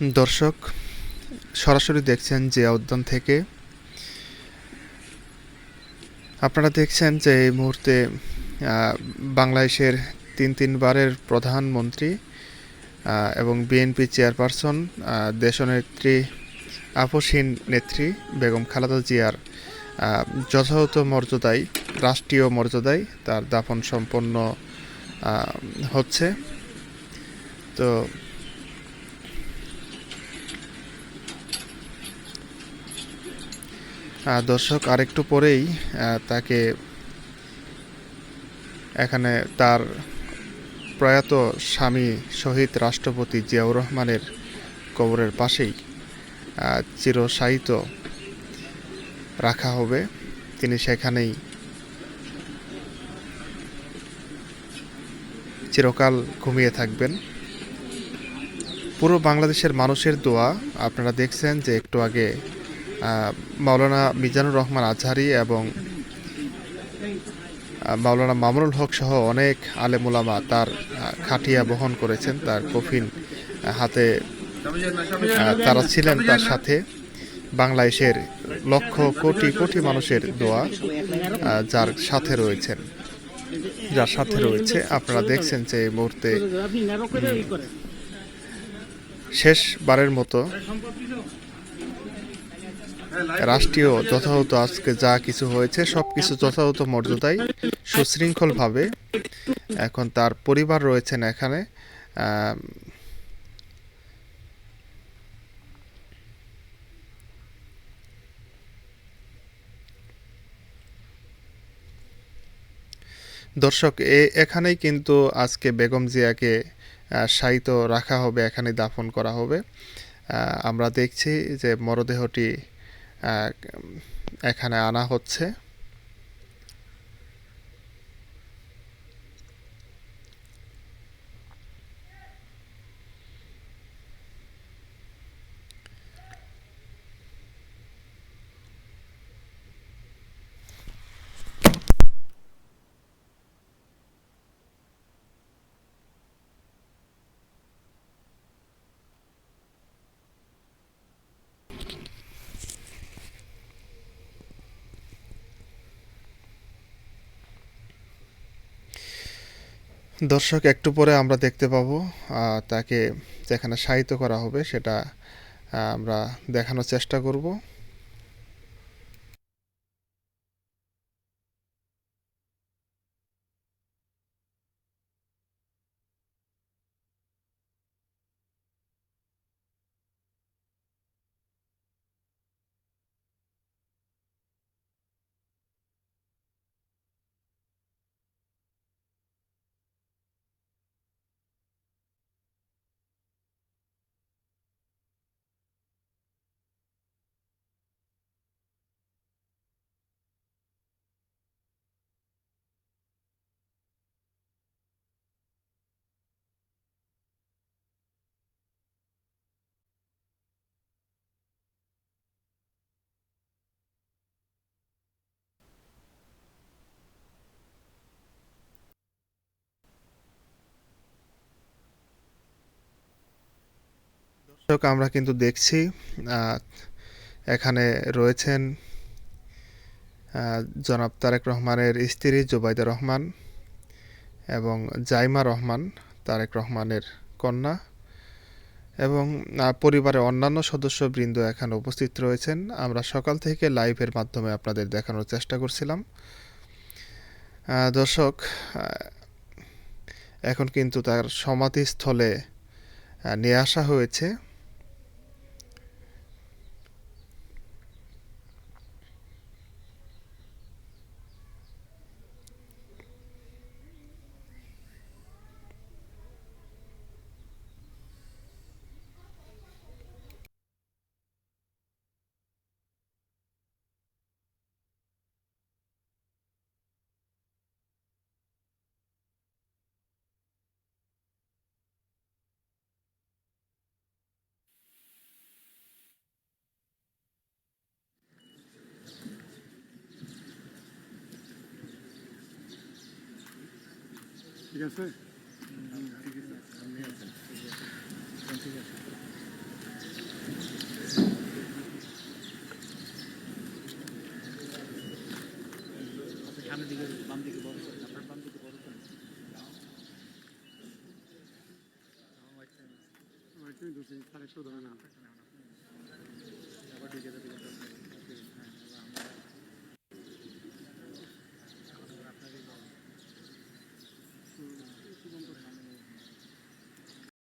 দর্শক, সরাসরি দেখছেন জিয়া উদ্যান থেকে। আপনারা দেখছেন যে এই মুহূর্তে বাংলাদেশের তিন তিনবারের প্রধানমন্ত্রী এবং বিএনপি চেয়ারপারসন দেশনেত্রী আপসীন নেত্রী বেগম খালেদা জিয়ার যথাযথ মর্যাদায়, রাষ্ট্রীয় মর্যাদায় তার দাফন সম্পন্ন হচ্ছে। তো দর্শক আরেকটু পরেই তাকে এখানে তার প্রয়াত স্বামী শহীদ রাষ্ট্রপতি জিয়াউর রহমানের কবরের পাশেই আহ, চিরশায়িত রাখা হবে। তিনি সেখানেই চিরকাল ঘুমিয়ে থাকবেন। পুরো বাংলাদেশের মানুষের দোয়া আপনারা দেখছেন যে একটু আগে মাওলানা মিজানুর রহমান আজহারি এবং মাওলানা মামুনুল হক সহ অনেক আলেমুলামা তার খাটিয়া বহন করেছেন, তার কফিন হাতে তারা ছিলেন তার সাথে। বাংলাদেশের লক্ষ কোটি কোটি মানুষের দোয়া যার সাথে রয়েছেন। যার সাথে রয়েছে, আপনারা দেখছেন যে এই মুহূর্তে শেষবারের মতো রাষ্ট্রীয় যথাযথ আজকে যা কিছু হয়েছে সব কিছু যথাযথ মর্যাদায় সুশৃঙ্খলভাবে এখন তার পরিবার রয়েছেন এখানে। দর্শক, এ এখানেই কিন্তু আজকে বেগম জিয়াকে শায়িত রাখা হবে এখানে দাফন করা হবে। আমরা দেখছি যে মরদেহটি এখানে আনা হচ্ছে। দর্শক, একটু পরে আমরা দেখতে পাবো তাকে যেখানে সাহিত্য করা হবে সেটা আমরা দেখানোর চেষ্টা করব। দর্শক আমরা কিন্তু দেখছি এখানে রয়েছেন জনাব তারেক রহমানের স্ত্রী জুবাইদা রহমান এবং জাইমা রহমান, তারেক রহমানের কন্যা এবং পরিবারের অন্যান্য সদস্যবৃন্দ এখানে উপস্থিত রয়েছেন। আমরা সকাল থেকে লাইভের মাধ্যমে আপনাদের দেখানোর চেষ্টা করছিলাম। দর্শক এখন কিন্তু তার সমাধিস্থলে নিয়ে আসা হয়েছে। ঠিক আছে দিকে আপনার বাম দিকে বড় করেন দু তিন সাড়ে শো ধরে